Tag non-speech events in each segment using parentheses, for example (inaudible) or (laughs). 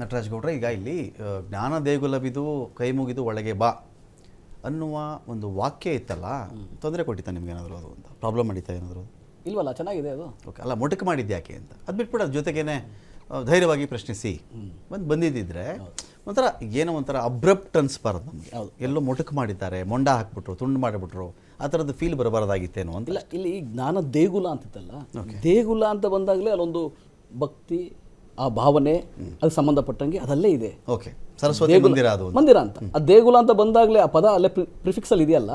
ನಟರಾಜ್ ಗೌಡ್ರೆ ಈಗ ಇಲ್ಲಿ ಜ್ಞಾನ ದೇಗುಲವಿದು ಕೈ ಮುಗಿದು ಒಳಗೆ ಬಾ ಅನ್ನುವ ಒಂದು ವಾಕ್ಯ ಇತ್ತಲ್ಲ ತೊಂದರೆ ಕೊಟ್ಟಿತ್ತ ನಿಮ್ಗೆ ಏನಾದರೂ ಅದು ಅಂತ? ಪ್ರಾಬ್ಲಮ್ ಮಾಡಿತ್ತಾ ಏನಾದರೂ ಇಲ್ವಲ್ಲ ಚೆನ್ನಾಗಿದೆ ಅದು. ಓಕೆ ಅಲ್ಲ ಮೊಟಕು ಮಾಡಿದ್ದು ಯಾಕೆ ಅಂತ? ಅದು ಬಿಟ್ಬಿಟ್ಟು ಅದ್ರ ಜೊತೆಗೇನೆ ಧೈರ್ಯವಾಗಿ ಪ್ರಶ್ನಿಸಿ. ಬಂದು ಬಂದಿದ್ದಿದ್ರೆ ಒಂಥರ ಏನೋ ಒಂಥರ ಅಬ್ರಪ್ಟ್ ಅನ್ಸ್ಬಾರ್ದು ನಮಗೆ. ಎಲ್ಲೋ ಮೊಟಕು ಮಾಡಿದ್ದಾರೆ ಮೊಂಡ ಹಾಕ್ಬಿಟ್ರು ತುಂಡು ಮಾಡಿಬಿಟ್ರು ಆ ಥರದ್ದು ಫೀಲ್ ಬರಬಾರ್ದಾಗಿತ್ತೇನೋ ಅಂತ ಇಲ್ಲ ಇಲ್ಲಿ ಜ್ಞಾನ ದೇಗುಲ ಅಂತಿತ್ತಲ್ಲ ದೇಗುಲ ಅಂತ ಬಂದಾಗಲೇ ಅಲ್ಲೊಂದು ಭಕ್ತಿ ಆ ಭಾವನೆ ಅದು ಸಂಬಂಧಪಟ್ಟಂಗೆ ಅದಲ್ಲೇ ಇದೆ. ಓಕೆ ಸರಸ್ವತಿ ಮಂದಿರ ಅದು ಅಂತ ಮಂದಿರ ಅಂತ. ಆ ದೇಗುಲ ಅಂತ ಬಂದಾಗಲೇ ಆ ಪದ ಅಲ್ಲೇ ಪ್ರಿಫಿಕ್ಸ್ ಅಲ್ಲಿ ಇದೆಯಲ್ಲ?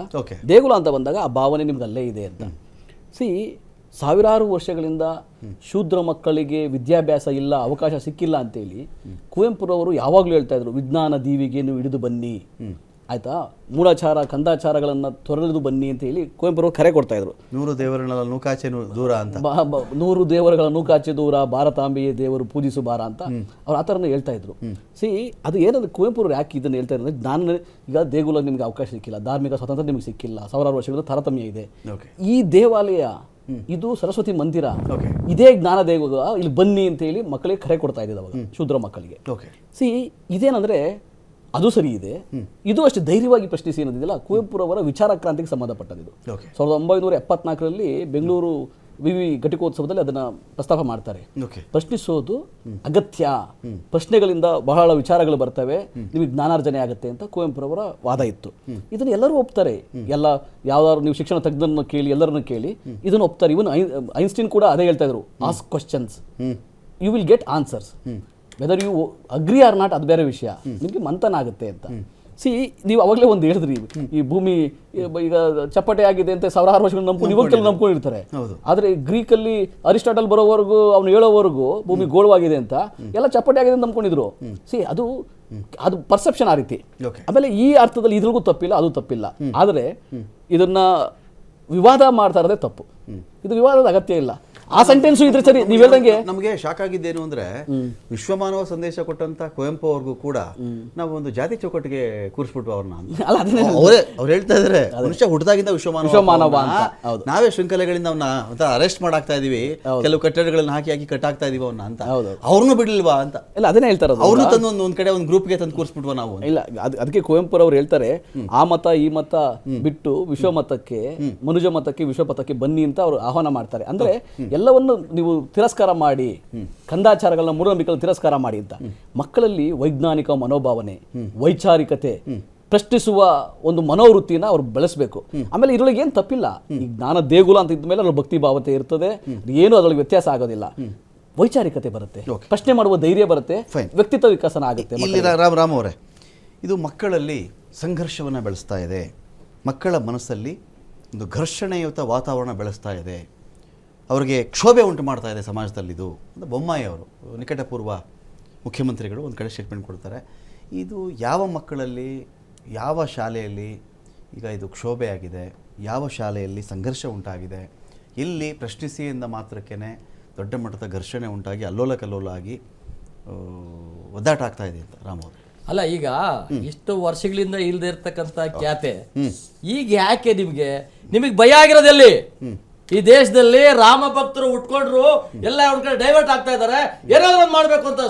ದೇಗುಲ ಅಂತ ಬಂದಾಗ ಆ ಭಾವನೆ ನಿಮ್ಗೆ ಅಲ್ಲೇ ಇದೆ ಅಂತ. ಸಿ ಸಾವಿರಾರು ವರ್ಷಗಳಿಂದ ಶೂದ್ರ ಮಕ್ಕಳಿಗೆ ವಿದ್ಯಾಭ್ಯಾಸ ಇಲ್ಲ ಅವಕಾಶ ಸಿಕ್ಕಿಲ್ಲ ಅಂತೇಳಿ ಕುವೆಂಪುರವರು ಯಾವಾಗಲೂ ಹೇಳ್ತಾ ಇದ್ರು ವಿಜ್ಞಾನ ದೀವಿಗೆ ನೀವು ಹಿಡಿದು ಬನ್ನಿ. ಆಯ್ತಾ? ಮೂಲಾಚಾರ ಕಂದಾಚಾರಗಳನ್ನು ತೊರೆದು ಬನ್ನಿ ಅಂತ ಹೇಳಿ ಕುವೆಂಪುರವರು ಕರೆ ಕೊಡ್ತಾ ಇದ್ರು. ನೂರು ದೇವರುಗಳ ನೂಕಾಚೆ ದೂರ ಅಂತ. ನೂರು ದೇವರುಗಳ ನೂಕಾಚೆ ದೂರ ಭಾರತಾಂಬೆಯ ದೇವರು ಪೂಜಿಸು ಬಾರ ಅಂತ ಅವ್ರು ಆ ಥರನೇ ಹೇಳ್ತಾ ಇದ್ರು. ಸಿ ಅದು ಏನಂದ್ರೆ ಕುವೆಂಪುರವ್ರು ಯಾಕೆ ಇದನ್ನು ಹೇಳ್ತಾ ಇದ್ದಾರೆ ನಾನು ಈಗ ದೇಗುಲ ನಿಮ್ಗೆ ಅವಕಾಶ ಸಿಕ್ಕಿಲ್ಲ ಧಾರ್ಮಿಕ ಸ್ವಾತಂತ್ರ್ಯ ನಿಮ್ಗೆ ಸಿಕ್ಕಿಲ್ಲ ಸಾವಿರಾರು ವರ್ಷಗಳ ತಾರತಮ್ಯ ಇದೆ. ಈ ದೇವಾಲಯ ಇದು ಸರಸ್ವತಿ ಮಂದಿರ. ಇದೇ ಜ್ಞಾನ ದೇಗುಲ ಇಲ್ಲಿ ಬನ್ನಿ ಅಂತ ಹೇಳಿ ಮಕ್ಕಳಿಗೆ ಕರೆ ಕೊಡ್ತಾ ಇದ್ದಿದ್ದು ಅವಾಗ ಶೂದ್ರ ಮಕ್ಕಳಿಗೆ. ಓಕೆ ಸಿ ಇದೇನಂದ್ರೆ ಅದು ಸರಿ ಇದೆ. ಇದು ಅಷ್ಟು ಧೈರ್ಯವಾಗಿ ಪ್ರಶ್ನಿಸಿ ಅನ್ನೋದಿದೆಯಲ್ಲ ಕುವೆಂಪುರವರ ವಿಚಾರ ಕ್ರಾಂತಿಗೆ ಸಂಬಂಧಪಟ್ಟದ್ದು ಸಾವಿರದ ಒಂಬೈನೂರ ಎಪ್ಪತ್ನಾಲ್ಕರಲ್ಲಿ ಬೆಂಗಳೂರು ವಿವಿ ಘಟಿಕೋತ್ಸವದಲ್ಲಿ ಅದನ್ನ ಪ್ರಸ್ತಾಪ ಮಾಡ್ತಾರೆ. ಪ್ರಶ್ನಿಸೋದು ಅಗತ್ಯ. ಪ್ರಶ್ನೆಗಳಿಂದ ಬಹಳ ವಿಚಾರಗಳು ಬರ್ತವೆ. ನಿಮಗೆ ಜ್ಞಾನಾರ್ಜನೆ ಆಗುತ್ತೆ ಅಂತ ಕುವೆಂಪುರವರ ವಾದ ಇತ್ತು. ಇದನ್ನು ಎಲ್ಲರೂ ಒಪ್ತಾರೆ. ಎಲ್ಲ ಯಾವ್ದಾದ್ರು ನೀವು ಶಿಕ್ಷಣ ತಜ್ಞರನ್ನು ಕೇಳಿ ಎಲ್ಲರನ್ನು ಕೇಳಿ ಇದನ್ನು ಒಪ್ತಾರೆ. ಇವನ್ ಐನ್ಸ್ಟೀನ್ ಕೂಡ ಅದೇ ಹೇಳ್ತಾ ಇದ್ರು. Ask questions you will get answers whether you agree or not ಅದು ಬೇರೆ ವಿಷಯ. ನಿಮಗೆ ಮಂಥನ ಆಗುತ್ತೆ ಅಂತ. ಸಿ ನೀವು ಅವಾಗಲೇ ಒಂದು ಹೇಳಿದ್ರಿ ಈ ಭೂಮಿ ಈಗ ಚಪ್ಪಟೆ ಆಗಿದೆ ಅಂತ ಸಾವಿರಾರು ವರ್ಷಗಳು ನಂಬ್ಕೊಂಡು ಇವಾಗ ನಂಬ್ಕೊಂಡಿರ್ತಾರೆ. ಇರ್ತಾರೆ ಆದ್ರೆ ಗ್ರೀಕಲ್ಲಿ ಅರಿಸ್ಟಾಟಲ್ ಬರೋವರೆಗೂ ಅವನು ಹೇಳೋವರೆಗೂ ಭೂಮಿ ಗೋಳವಾಗಿದೆ ಅಂತ ಎಲ್ಲ ಚಪ್ಪಟೆ ಆಗಿದೆ ಅಂತ ನಂಬ್ಕೊಂಡಿದ್ರು. ಸಿ ಅದು ಅದು ಪರ್ಸೆಪ್ಷನ್ ಆ ರೀತಿ. ಆಮೇಲೆ ಈ ಅರ್ಥದಲ್ಲಿ ಇದ್ರಿಗೂ ತಪ್ಪಿಲ್ಲ ಅದು ತಪ್ಪಿಲ್ಲ. ಆದರೆ ಇದನ್ನ ವಿವಾದ ಮಾಡ್ತಾ ಇರೋದೇ ತಪ್ಪು. ಇದು ವಿವಾದದ ಅಗತ್ಯ ಇಲ್ಲ. ಆ ಸೆಂಟೆನ್ಸ್ ಇದ್ರೆ ಸರಿ ನೀವು ಹೇಳ್ದಂಗೆ. ನಮಗೆ ಶಾಕ್ ಆಗಿದ್ದೇನು ಅಂದ್ರೆ ವಿಶ್ವಮಾನವ ಸಂದೇಶ ಕೊಟ್ಟಂತ ಕುವೆಂಪು ಅವ್ರಿಗೂ ಕೂಡ ನಾವು ಒಂದು ಜಾತಿ ಚೌಕಟ್ಟಿಗೆ ಕೂರಿಸ್ಬಿಟ್ವು ಅವ್ರನ್ನ ಅವರೇ ಅವ್ರು ಹೇಳ್ತಾ ಇದಾರೆ ಮನುಷ್ಯ ಹುಟ್ಟದಾಗಿಂದ ವಿಶ್ವಮಾನವ ವಿಶ್ವಮಾನವ. ನಾವೇ ಶೃಂಖಲೆಗಳಿಂದ ಅವನ್ನ ಅರೆಸ್ಟ್ ಮಾಡಾಕ್ತಾ ಇದೀವಿ ಕೆಲವು ಕಟ್ಟಡಗಳನ್ನ ಹಾಕಿ ಹಾಕಿ ಕಟ್ಟಾಕ್ತಾ ಇದೀವಿ ಅವ್ನ ಅಂತ. ಅವ್ರನ್ನೂ ಬಿಡ್ಲಿಲ್ವಾ ಅಂತ. ಇಲ್ಲ ಅದನ್ನೇ ಹೇಳ್ತಾರ ಅವ್ರನ್ನೂ ತಂದು ಒಂದು ಒಂದ್ ಕಡೆ ಒಂದು ಗ್ರೂಪ್ಗೆ ತಂದು ಕೂರಿಸ್ಬಿಟ್ವ ನಾವು ಇಲ್ಲ ಅದ್- ಅದಕ್ಕೆ ಕುವೆಂಪು ಅವ್ರು ಹೇಳ್ತಾರೆ ಆ ಮತ ಈ ಮತ ಬಿಟ್ಟು ವಿಶ್ವ ಮತಕ್ಕೆ ಮನುಜ ಮತಕ್ಕೆ ವಿಶ್ವ ಮತಕ್ಕೆ ಬನ್ನಿ ಅಂತ ಅವರು ಆಹ್ವಾನ ಮಾಡ್ತಾರೆ. ಅಂದ್ರೆ ಎಲ್ಲವನ್ನು ನೀವು ತಿರಸ್ಕಾರ ಮಾಡಿ ಕಂದಾಚಾರಗಳನ್ನ ಮೂಢನಂಬಿಕೆಗಳನ್ನ ತಿರಸ್ಕಾರ ಮಾಡಿ ಅಂತ. ಮಕ್ಕಳಲ್ಲಿ ವೈಜ್ಞಾನಿಕ ಮನೋಭಾವನೆ ವೈಚಾರಿಕತೆ ಪ್ರಶ್ನಿಸುವ ಒಂದು ಮನೋವೃತ್ತಿನ ಅವ್ರು ಬೆಳೆಸಬೇಕು. ಆಮೇಲೆ ಇದ್ರೊಳಗೆ ಏನು ತಪ್ಪಿಲ್ಲ. ಈ ಜ್ಞಾನ ದೇಗುಲ ಅಂತ ಇದ್ದ ಮೇಲೆ ಅದ್ರ ಭಕ್ತಿ ಭಾವತೆ ಇರ್ತದೆ. ಏನು ಅದ್ರಲ್ಲಿ ವ್ಯತ್ಯಾಸ ಆಗೋದಿಲ್ಲ. ವೈಚಾರಿಕತೆ ಬರುತ್ತೆ. ಪ್ರಶ್ನೆ ಮಾಡುವ ಧೈರ್ಯ ಬರುತ್ತೆ. ವ್ಯಕ್ತಿತ್ವ ವಿಕಸನ ಆಗುತ್ತೆ ಇಲ್ಲಿ ರಾಮ್ ರಾಮ್ ಅವರೇ ಇದು ಮಕ್ಕಳಲ್ಲಿ ಸಂಘರ್ಷವನ್ನು ಬೆಳೆಸ್ತಾ ಇದೆ. ಮಕ್ಕಳ ಮನಸ್ಸಲ್ಲಿ ಒಂದು ಘರ್ಷಣೆಯುತ ವಾತಾವರಣ ಬೆಳೆಸ್ತಾ ಇದೆ. ಅವರಿಗೆ ಕ್ಷೋಭೆ ಉಂಟು ಮಾಡ್ತಾ ಇದೆ ಸಮಾಜದಲ್ಲಿ ಇದು. ಅಂತ ಬೊಮ್ಮಾಯಿ ಅವರು ನಿಕಟಪೂರ್ವ ಮುಖ್ಯಮಂತ್ರಿಗಳು ಒಂದು ಕಡೆ ಸ್ಟೇಟ್ಮೆಂಟ್ ಕೊಡ್ತಾರೆ. ಇದು ಯಾವ ಮಕ್ಕಳಲ್ಲಿ ಯಾವ ಶಾಲೆಯಲ್ಲಿ ಈಗ ಇದು ಕ್ಷೋಭೆ ಆಗಿದೆ ಯಾವ ಶಾಲೆಯಲ್ಲಿ ಸಂಘರ್ಷ ಉಂಟಾಗಿದೆ ಇಲ್ಲಿ ಪ್ರಶ್ನಿಸಿಯಿಂದ ಮಾತ್ರಕ್ಕೇ ದೊಡ್ಡ ಮಟ್ಟದ ಘರ್ಷಣೆ ಉಂಟಾಗಿ ಅಲ್ಲೋಲ ಕಲ್ಲೋಲ ಆಗಿ ಒದ್ದಾಟ ಆಗ್ತಾ ಇದೆ ಅಂತ ರಾಮ್ ಅವರು. ಅಲ್ಲ ಈಗ ಇಷ್ಟು ವರ್ಷಗಳಿಂದ ಇಲ್ದೇ ಇರ್ತಕ್ಕಂಥ ಖ್ಯಾತೆ ಈಗ ಯಾಕೆ ನಿಮಗೆ ನಿಮಗೆ ಭಯ ಆಗಿರೋದೆಲ್ಲಿ ಈ ದೇಶದಲ್ಲಿ ರಾಮ ಭಕ್ತರು ಉಟ್ಕೊಂಡ್ರು ಎಲ್ಲ ಒಂದ್ ಕಡೆ ಡೈವರ್ಟ್ ಆಗ್ತಾ ಇದ್ದಾರೆ ಏನಾದ್ರು ಮಾಡ್ಬೇಕು ಅಂತ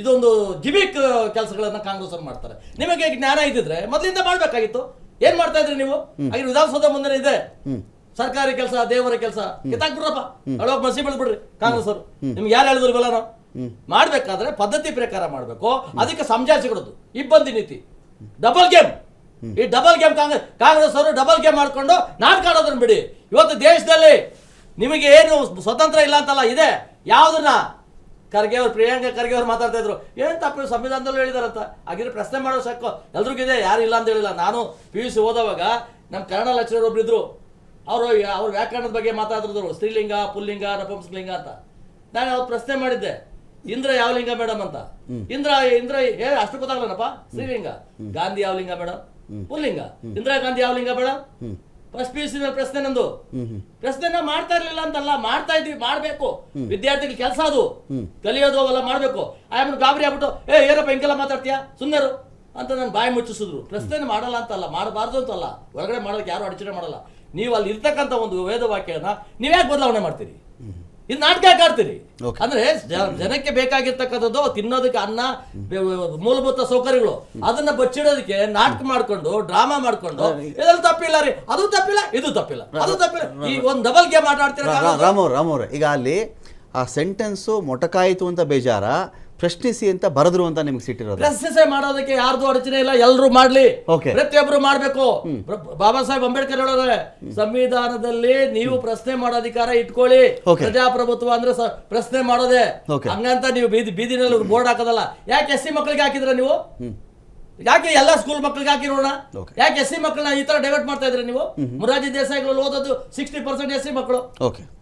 ಇದೊಂದು ಜಿಮಿಕ್ ಕೆಲಸಗಳನ್ನ ಕಾಂಗ್ರೆಸ್ ಅವ್ರು ಮಾಡ್ತಾರೆ. ನಿಮಗೆ ಜ್ಞಾನ ಇದ್ದಿದ್ರೆ ಮೊದಲಿಂದ ಮಾಡ್ಬೇಕಾಗಿತ್ತು. ಏನ್ ಮಾಡ್ತಾ ಇದ್ರಿ ನೀವು? ಹಾಗೆ ವಿಧಾನಸೌಧ ಮುಂದೆ ಇದೆ. ಸರ್ಕಾರಿ ಕೆಲಸ ದೇವರ ಕೆಲಸ. ಕಿತ್ತಾಕ್ಬಿಡ್ರಪ್ಪ. ಅಳೋಗ್ ಮಸಿ ಬೆಳ್ಬಿಡ್ರಿ ಕಾಂಗ್ರೆಸ್ ಅವರು. ನಿಮ್ಗೆ ಯಾರು ಹೇಳಿದ್ರು ಬಲ್ಲ ನಾವು? ಮಾಡ್ಬೇಕಾದ್ರೆ ಪದ್ಧತಿ ಪ್ರಕಾರ ಮಾಡ್ಬೇಕು. ಅದಕ್ಕೆ ಸಮಜಾಯಿಸಿಕೊಡೋದು ಇಬ್ಬಂದಿ ನೀತಿ. ಡಬಲ್ ಗೇಮ್ ಈ ಡಬಲ್ ಗೇಮ್ ಕಾಂಗ್ರೆಸ್ ಕಾಂಗ್ರೆಸ್ ಅವರು ಡಬಲ್ ಗೇಮ್ ಮಾಡ್ಕೊಂಡು ನಾಟಕ ಆಡೋದನ್ನ ಬಿಡಿ. ಇವತ್ತು ದೇಶದಲ್ಲಿ ನಿಮಗೆ ಏನು ಸ್ವತಂತ್ರ ಇಲ್ಲ ಅಂತಲ್ಲ ಇದೆ. ಯಾವ್ದನ್ನ? ಖರ್ಗೆ ಅವರು ಪ್ರಿಯಾಂಕ ಖರ್ಗೆ ಅವ್ರು ಮಾತಾಡ್ತಾ ಇದ್ರು. ಏನ್ ತಪ್ಪು? ಸಂವಿಧಾನದಲ್ಲೂ ಹೇಳಿದಾರಂತ. ಹಾಗಿದ್ರೆ ಪ್ರಶ್ನೆ ಮಾಡೋ ಸಾಕು ಎಲ್ರಿಗೂ ಇದೆ ಯಾರು ಇಲ್ಲ ಅಂತ ಹೇಳಿಲ್ಲ. ನಾನು ಪಿ ಯು ಸಿ ಓದೋವಾಗ ನಮ್ಮ ಕನ್ನಡ ಲೆಕ್ಚರರ್ ಒಬ್ರಿದ್ರು ಅವರು ಅವ್ರ ವ್ಯಾಕರಣದ ಬಗ್ಗೆ ಮಾತಾಡಿದ್ರು. ಸ್ತ್ರೀಲಿಂಗ ಪುಲ್ಲಿಂಗ ನಪುಂಸಲಿಂಗ ಅಂತ. ನಾನು ಅವ್ರು ಪ್ರಶ್ನೆ ಮಾಡಿದ್ದೆ. ಇಂದ್ರ ಯಾವ ಲಿಂಗ ಮೇಡಮ್ ಅಂತ ಇಂದ್ರ ಇಂದ್ರ ಏ ಅಷ್ಟು ಗೊತ್ತಾಗಲ್ಲನಪ್ಪ ಸ್ತ್ರೀಲಿಂಗ. ಗಾಂಧಿ ಯಾವ ಲಿಂಗ ಮೇಡಮ್ ಪುಲ್ಲಿಂಗ ಇಂದಿರಾ ಗಾಂಧಿ ಯಾವ ಲಿಂಗ ಬೇಡ ಫಸ್ಟ್ ಪಿ ಯು ಸಿ ಪ್ರಶ್ನೆ ನಂದು ಪ್ರಶ್ನೆನ ಮಾಡ್ತಾ ಇರ್ಲಿಲ್ಲ ಅಂತಲ್ಲ ಮಾಡ್ತಾ ಇದ್ವಿ ಮಾಡ್ಬೇಕು. ವಿದ್ಯಾರ್ಥಿಗಳ ಕೆಲಸ ಅದು. ಕಲಿಯೋದು ಅವೆಲ್ಲ ಮಾಡ್ಬೇಕು. ಆಮೇಲೆ ಗಾಬರಿ ಆಗ್ಬಿಟ್ಟು ಏ ಏನಪ್ಪ ಹಿಂಗೆಲ್ಲ ಮಾತಾಡ್ತೀಯಾ? ಸುಂದರು ಅಂತ ನಾನು ಬಾಯಿ ಮುಚ್ಚಿಸಿದ್ರು. ಪ್ರಶ್ನೆ ಮಾಡಲ್ಲ ಅಂತಲ್ಲ ಮಾಡಬಾರ್ದು ಅಂತಲ್ಲ. ಹೊರಗಡೆ ಮಾಡೋದಕ್ಕೆ ಯಾರು ಅಡಚಣೆ ಮಾಡಲ್ಲ. ನೀವು ಅಲ್ಲಿ ಇರ್ತಕ್ಕಂಥ ಒಂದು ವೇದ ವಾಕ್ಯನ ನೀವ್ಯಾಕೆ ಬದಲಾವಣೆ ಮಾಡ್ತೀರಿ? ಇದು ನಾಟಕ ಯಾಕೆ ಆಡ್ತೀರಿ? ಅಂದ್ರೆ ಜನಕ್ಕೆ ಬೇಕಾಗಿರ್ತಕ್ಕಂಥದ್ದು ತಿನ್ನೋದಕ್ಕೆ ಅನ್ನ ಮೂಲಭೂತ ಸೌಕರ್ಯಗಳು. ಅದನ್ನ ಬಚ್ಚಿಡೋದಕ್ಕೆ ನಾಟಕ ಮಾಡ್ಕೊಂಡು ಡ್ರಾಮಾ ಮಾಡ್ಕೊಂಡು ಇದ್ರಲ್ಲಿ ತಪ್ಪಿಲ್ಲ ರೀ. ಅದು ತಪ್ಪಿಲ್ಲ ಇದು ತಪ್ಪಿಲ್ಲ. ಅದು ತಪ್ಪಿಲ್ಲ. ಈ ಒಂದು ಡಬಲ್ ಗೇಮ್ ಆಟ ಆಡ್ತೀರ ರಾಮ್ ರಾಮ್ ಈಗ ಅಲ್ಲಿ ಆ ಸೆಂಟೆನ್ಸು ಮೊಟಕಾಯಿತು ಅಂತ ಬೇಜಾರ ಪ್ರಶ್ನಿಸಿ ಅಂತ ಬರೆದ್ರು ಅಂತ ನಿಮ್ಗೆ ಸಿಟ್ಟಿರೋದು ಪ್ರಶ್ನಿಸಿ ಮಾಡೋದಕ್ಕೆ ಯಾರ್ದು ಅಡಚಣೆ ಇಲ್ಲ ಎಲ್ಲರೂ ಮಾಡ್ಲಿ. Okay. ಪ್ರತಿಯೊಬ್ರು ಮಾಡ್ಬೇಕು. ಬಾಬಾ ಸಾಹೇಬ್ ಅಂಬೇಡ್ಕರ್ ಹೇಳೋರೆ ಸಂವಿಧಾನದಲ್ಲಿ ನೀವು ಪ್ರಶ್ನೆ ಮಾಡೋ ಅಧಿಕಾರ ಇಟ್ಕೊಳ್ಳಿ. Okay. ಪ್ರಜಾಪ್ರಭುತ್ವ ಅಂದ್ರೆ ಸ- ಪ್ರಶ್ನೆ ಮಾಡೋದೇ. Okay. ಹಂಗಂತ ನೀವು ಬೀದಿ ಬೀದಿನಲ್ಲಿ ಬೋರ್ಡ್ ಹಾಕೋದಲ್ಲ. ಯಾಕೆ ಎಸ್ ಸಿ ಮಕ್ಕಳಿಗೆ ಹಾಕಿದ್ರ ನೀವು? ಯಾಕೆ ಎಲ್ಲ ಸ್ಕೂಲ್ ಮಕ್ಕಳಿಗೆ ಹಾಕಿ ನೋಡೋಣ? Okay. ಯಾಕೆ ಎಸ್ ಸಿ ಮಕ್ಕಳನ್ನ ಈ ತರ ಡೈವರ್ಟ್ ಮಾಡ್ತಾ ಇದ್ರಿ ನೀವು? ಮುರಾಜಿ ದೇಸಾಯಿಗಳು ಓದೋದು ಸಿಕ್ಸ್ಟಿ ಪರ್ಸೆಂಟ್ ಎಸ್ ಸಿ ಮಕ್ಕಳು. Okay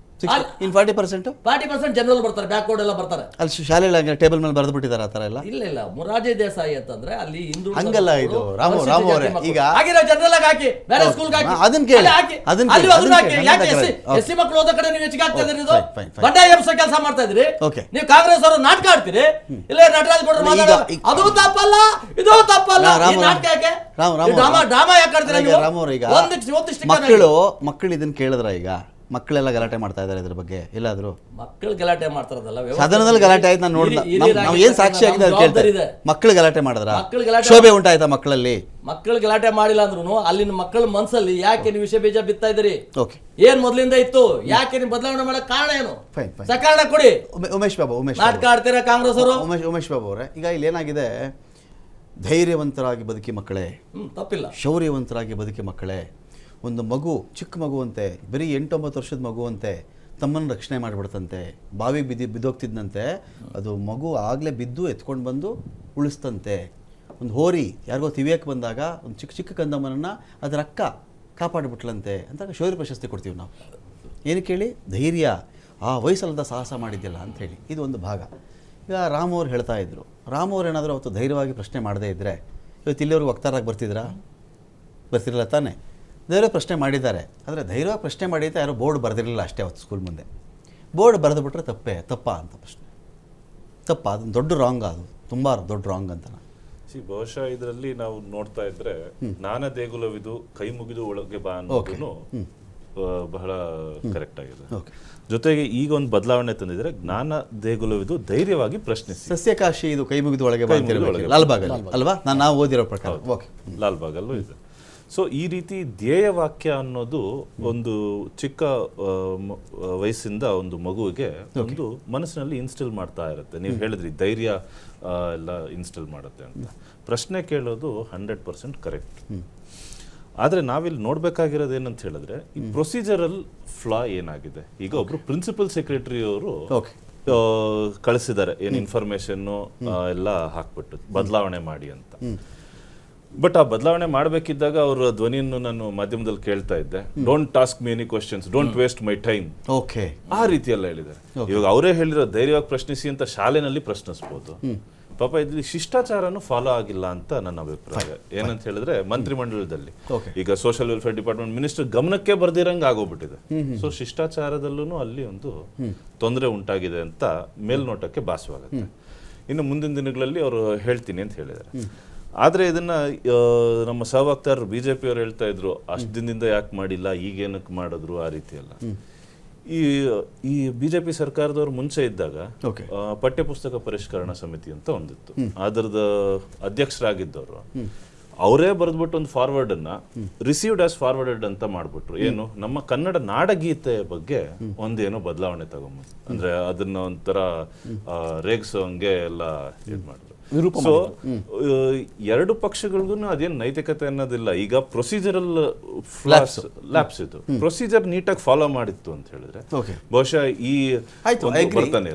in forty percent forty percent general ಬರ್ತಾರೆ ಬ್ಯಾಕ್ವರ್ಡ್ ಎಲ್ಲ ಬರ್ತಾರೆ. ಅಲ್ಲಿ ಶಾಲೆಯಲ್ಲಿ ಟೇಬಲ್ ಮೇಲೆ ಬರೆದು ಬಿಟ್ಟಿದ್ದಾರೆ ಆ ಥರ ಎಲ್ಲ? ಇಲ್ಲ ಇಲ್ಲ. ಮುರಾರ್ಜಿ ದೇಸಾಯಿ ಅಂತಂದ್ರೆ ಅಲ್ಲಿ ಹಿಂದೂ ಹಂಗಲ್ಲ ಇದು, ರಾಮ ರಾಮ ಅವರೇ, ಈಗ- ಆಗಿರೋ ಜನರಲ್ ಆಗಿ ಹಾಕಿ. ಬೇರೆ. ಸ್ಕೂಲ್ ಹಾಕಿ. ಅದನ್ನ ಕೇಳಿ. ಅದನ್ನ ಅಲ್ಲಿ ಅದನ್ನ ಹಾಕಿ. ಯಾಕೆ ಎಸ್ಸಿ ಎಸ್ ಮಕ್ಕಳು ಓದೋ ಕಡೆ ನೀವು ಹೆಚ್ಚಿಗೆ ಆಗ್ತಾ ಇದ್ರಿ ಇದು. ಬಂಡಾಯ ಎಬ್ಸೋ ಕೆಲಸ ಮಾಡ್ತಾ ಇದ್ರಿ Okay. ನೀವು ಕಾಂಗ್ರೆಸ್ ಅವರು ನಾಟಕ ಆಡ್ತೀರಿ? ಇಲ್ಲ ನಟರಾಜ್ ಗೌಡ್ರು ಮಾತಾಡೋ ಅದು ತಪ್ಪಲ್ಲ ಇದು ತಪ್ಪಲ್ಲ. ಈ ನಾಟಕ ಯಾಕೆ? ರಾಮ ರಾಮು ಡ್ರಾಮಾ ಯಾಕೆ ಆಡ್ತೀರಾ ನೀವು? ರಾಮವ್ರೆ ಈಗ ಒಂದಿಷ್ಟು ಒಂದಿಷ್ಟು ಮಕ್ಕಳು ಮಕ್ಕಳು ಇದನ್ನ ಕೇಳಿದ್ರ ಈಗ? ಮಕ್ಕಳೆಲ್ಲ ಗಲಾಟೆ ಮಾಡ್ತಾ ಇದ್ದಾರೆ ಇದ್ರ ಬಗ್ಗೆ ಎಲ್ಲಾದ್ರೂ? ಮಕ್ಕಳು ಗಲಾಟೆ ಮಾಡ್ತಾರದಲ್ಲ ಸದನದಲ್ಲಿ ಗಲಾಟೆ ಆಯ್ತು ನಾನು ನೋಡಿದ ನಾವು ಏನ್ ಸಾಕ್ಷಿ ಆಗಿದೆ ಅದು ಕೇಳ್ತಾರೆ ಮಕ್ಕಳು ಗಲಾಟೆ ಮಾಡಿದ್ರ? ಮಕ್ಕಳು ಗಲಾಟೆ ಶೋಭೆ ಉಂಟಾಯ್ತಾ ಮಕ್ಕಳಲ್ಲಿ? ಮಕ್ಕಳು ಗಲಾಟೆ ಮಾಡಿಲ್ಲ ಅಂದ್ರೂ ಅಲ್ಲಿನ ಮಕ್ಕಳ ಮನಸ್ಸಲ್ಲಿ ಯಾಕೆ ನೀವು ವಿಷ ಬೀಜ ಬಿತ್ತಾ ಇದ್ದೀರಿ? ಓಕೆ. ಏನ್ ಮೊದಲಿಂದ ಇತ್ತು? ಯಾಕೆ ನೀವು ಬದಲಾವಣೆ ಮಾಡಕ್ ಕಾರಣ ಏನು. ಸಕಾರಣ ಕೊಡಿ. ಉಮೇಶ್ ಬಾಬು ಉಮೇಶ್ ನಾಟಕ. ಆಡ್ತೀರಾ ಕಾಂಗ್ರೆಸ್ ಅವರು? ಉಮೇಶ್ ಉಮೇಶ್ ಬಾಬು ಅವರೇ ಈಗ ಇಲ್ಲಿ ಏನಾಗಿದೆ? ಧೈರ್ಯವಂತರಾಗಿ ಬದುಕಿ ಮಕ್ಕಳೇ ಹ್ಮ್ ತಪ್ಪಿಲ್ಲ. ಶೌರ್ಯವಂತರಾಗಿ ಬದುಕಿ ಮಕ್ಕಳೇ ಒಂದು ಮಗು, ಚಿಕ್ಕ ಮಗುವಂತೆ, ಬರೀ ಎಂಟೊಂಬತ್ತು ವರ್ಷದ ಮಗುವಂತೆ ತಮ್ಮನ್ನು ರಕ್ಷಣೆ ಮಾಡಿಬಿಡ್ತಂತೆ, ಬಾವಿ ಬಿದ್ದು ಬಿದ್ದೋಗ್ತಿದ್ದಂತೆ ಅದು ಮಗು ಆಗಲೇ ಬಿದ್ದು ಎತ್ಕೊಂಡು ಬಂದು ಉಳಿಸ್ತಂತೆ. ಒಂದು ಹೋರಿ, ಯಾರಿಗೋ ತಿವಿಯಕ್ಕೆ ಬಂದಾಗ, ಒಂದು ಚಿಕ್ಕ ಚಿಕ್ಕ ಕಂದಮ್ಮನನ್ನು ಅದರ ಅಕ್ಕ ಕಾಪಾಡಿಬಿಟ್ಲಂತೆ ಅಂತ ಶೌರ್ಯ ಪ್ರಶಸ್ತಿ ಕೊಡ್ತೀವಿ ನಾವು. ಏನಕ್ಕೆ ಹೇಳಿ? ಧೈರ್ಯ. ಆ ವಯಸ್ಸಲ್ಲದ ಸಾಹಸ ಮಾಡಿದ್ದಿಲ್ಲ ಅಂತ ಹೇಳಿ. ಇದು ಒಂದು ಭಾಗ. ಈಗ ರಾಮ್ ಅವ್ರು ಹೇಳ್ತಾ ಇದ್ರು. ರಾಮ್ ಅವ್ರು ಏನಾದರೂ ಅವತ್ತು ಧೈರ್ಯವಾಗಿ ಪ್ರಶ್ನೆ ಮಾಡದೇ ಇದ್ದರೆ ಇವತ್ತು ಇಲ್ಲಿವರೆಗೂ ವಕ್ತಾರಾಗಿ ಬರ್ತಿದ್ರಾ? ಬರ್ತಿರಲ್ಲ ತಾನೇ. ಧೈರ್ಯ ಪ್ರಶ್ನೆ ಮಾಡಿದ್ದಾರೆ. ಆದರೆ ಧೈರ್ಯ ಪ್ರಶ್ನೆ ಮಾಡಿದ್ದೆ ಯಾರು ಬೋರ್ಡ್ ಬರೆದಿರಲಿಲ್ಲ ಅಷ್ಟೇ ಅವತ್ತು ಸ್ಕೂಲ್ ಮುಂದೆ. ಬೋರ್ಡ್ ಬರೆದು ಬಿಟ್ರೆ ತಪ್ಪೇ ತಪ್ಪಾ ಅಂತ ಪ್ರಶ್ನೆ. ತಪ್ಪ ಅದು ದೊಡ್ಡ ರಾಂಗ್ ಅದು. ತುಂಬ ದೊಡ್ಡ ರಾಂಗ್ ಅಂತ ನಾನು. ಸಿ ಬಹುಶಃ ಇದರಲ್ಲಿ ನಾವು ನೋಡ್ತಾ ಇದ್ರೆ ನಾನ ದೇಗುಲವಿದು ಕೈ ಮುಗಿದು ಒಳಗೆ ಬಾ ಅನ್ನೋದನ್ನು ಆ, ಬಹಳ ಕರೆಕ್ಟ್ ಆಗಿದೆ. ಜೊತೆಗೆ ಈಗ ಒಂದು ಬದಲಾವಣೆ ತಂದಿದ್ರೆ ಜ್ಞಾನ ದೇಗುಲವಿದು ಧೈರ್ಯವಾಗಿ ಪ್ರಶ್ನಿಸಿ. ಸಸ್ಯಕಾಶಿ ಇದು ಕೈ ಮುಗಿದು ಒಳಗೆ ಲಾಲ್ಬಾಗ್ ಅಲ್ವಾ? ನಾನು ನಾವು ಓದಿರೋ ಪ್ರಕಾರ. ಓಕೆ ಲಾಲ್ಬಾಗಲ್ಲೂ ಇದೆ. ಸೊ ಈ ರೀತಿ ಧ್ಯೇಯವಾಕ್ಯ ಅನ್ನೋದು ಒಂದು ಚಿಕ್ಕ ವಯಸ್ಸಿಂದ ಒಂದು ಮಗುವಿಗೆ ಒಂದು ಮನಸ್ಸಿನಲ್ಲಿ ಇನ್ಸ್ಟಾಲ್ ಮಾಡ್ತಾ ಇರುತ್ತೆ. ನೀವು ಹೇಳಿದ್ರಿ ಧೈರ್ಯ ಎಲ್ಲ ಇನ್ಸ್ಟಾಲ್ ಮಾಡುತ್ತೆ ಅಂತ. ಪ್ರಶ್ನೆ ಕೇಳೋದು ಹಂಡ್ರೆಡ್ ಪರ್ಸೆಂಟ್ ಕರೆಕ್ಟ್. ಆದರೆ ನಾವಿಲ್ಲಿ ನೋಡ್ಬೇಕಾಗಿರೋದು ಏನಂತ ಹೇಳಿದ್ರೆ ಈ ಪ್ರೊಸೀಜರಲ್ ಫ್ಲಾ ಏನಾಗಿದೆ? ಈಗ ಒಬ್ರು ಪ್ರಿನ್ಸಿಪಲ್ ಸೆಕ್ರೆಟರಿ ಅವರು ಕಳಿಸಿದ್ದಾರೆ ಏನು ಇನ್ಫಾರ್ಮೇಶನ್ ಎಲ್ಲ ಹಾಕ್ಬಿಟ್ಟು ಬದಲಾವಣೆ ಮಾಡಿ ಅಂತ. ಬಟ್ ಆ ಬದಲಾವಣೆ ಮಾಡಬೇಕಿದ್ದಾಗ ಅವರ ಧ್ವನಿಯನ್ನು ನಾನು ಮಾಧ್ಯಮದಲ್ಲಿ ಕೇಳ್ತಾ ಇದ್ದೆ. Don't ask many questions don't waste my time okay ಆ ರೀತಿ ಎಲ್ಲ ಹೇಳಿದ್ದಾರೆ ಇವಾಗ ಅವರೇ ಹೇಳಿರೋ ಧೈರ್ಯವಾಗಿ ಪ್ರಶ್ನಿಸಿ ಅಂತ ಶಾಲೆನಲ್ಲಿ ಪ್ರಶ್ನಿಸ್ಬೋದು. ಪಾಪ ಇಲ್ಲಿ ಶಿಷ್ಟಾಚಾರನೂ ಫಾಲೋ ಆಗಿಲ್ಲ ಅಂತ ನನ್ನ ಅಭಿಪ್ರಾಯ. ಏನಂತ ಹೇಳಿದ್ರೆ ಮಂತ್ರಿಮಂಡಲದಲ್ಲಿ. ಈಗ ಸೋಷಿಯಲ್ ವೆಲ್ಫೇರ್ ಡಿಪಾರ್ಟ್ಮೆಂಟ್ ಮಿನಿಸ್ಟರ್ ಗಮನಕ್ಕೆ ಬರ್ದಿರಂಗೆ ಆಗೋಗ್ಬಿಟ್ಟಿದೆ. ಸೊ ಶಿಷ್ಟಾಚಾರದಲ್ಲೂ ಅಲ್ಲಿ ಒಂದು ತೊಂದರೆ ಉಂಟಾಗಿದೆ ಅಂತ ಮೇಲ್ನೋಟಕ್ಕೆ ಭಾಸವಾಗುತ್ತೆ. ಇನ್ನು ಮುಂದಿನ ದಿನಗಳಲ್ಲಿ ಅವರು ಹೇಳ್ತೀನಿ ಅಂತ ಹೇಳಿದ್ದಾರೆ. ಆದ್ರೆ ಇದನ್ನ ನಮ್ಮ ನಮ್ಮ ಬಿ ಬಿಜೆಪಿ ಪಿಯವರು ಹೇಳ್ತಾ ಇದ್ರು ಅಷ್ಟು ದಿನದಿಂದ ಯಾಕೆ ಮಾಡಿಲ್ಲ ಈಗೇನಕ್ಕೆ ಮಾಡಿದ್ರು ಆ ರೀತಿ ಎಲ್ಲ ಈ ಈ ಬಿಜೆಪಿ ಸರ್ಕಾರದವರು ಮುಂಚೆ ಇದ್ದಾಗ ಪಠ್ಯಪುಸ್ತಕ ಪರಿಷ್ಕರಣಾ ಸಮಿತಿ ಅಂತ ಒಂದಿತ್ತು. ಅದರದ ಅಧ್ಯಕ್ಷರಾಗಿದ್ದವರು. ಅವರೇ ಬರೆದ್ಬಿಟ್ಟು ಒಂದು ಫಾರ್ವರ್ಡ್ ಅನ್ನ ರಿಸೀವ್ಡ್ ಆಸ್ ಫಾರ್ವರ್ಡೆಡ್ ಅಂತ ಮಾಡ್ಬಿಟ್ರು. ಏನು ನಮ್ಮ ಕನ್ನಡ ನಾಡಗೀತೆ ಬಗ್ಗೆ ಒಂದೇನೋ ಬದಲಾವಣೆ ತಗೊಂಬ ಅಂದ್ರೆ ಅದನ್ನ ಒಂಥರ ರೇಗಿಸೋಂಗೆ ರೇಗ್ಸೋ ಹಂಗೆ ಎಲ್ಲ ಇದು ಮಾಡಿದ್ರು ಸೊ ಎರಡು ಪಕ್ಷಗಳಿಗೂ ಅದೇನು ನೈತಿಕತೆ ಅನ್ನೋದಿಲ್ಲ. ಈಗ ಪ್ರೊಸೀಜರಲ್ ಲ್ಯಾಪ್ಸ್ ಇದು ಪ್ರೊಸೀಜರ್ ನೀಟಾಗಿ ಫಾಲೋ ಮಾಡಿತ್ತು ಅಂತ ಹೇಳಿದ್ರೆ. ಬಹುಶಃ ಈ ಬರ್ತಾನೆ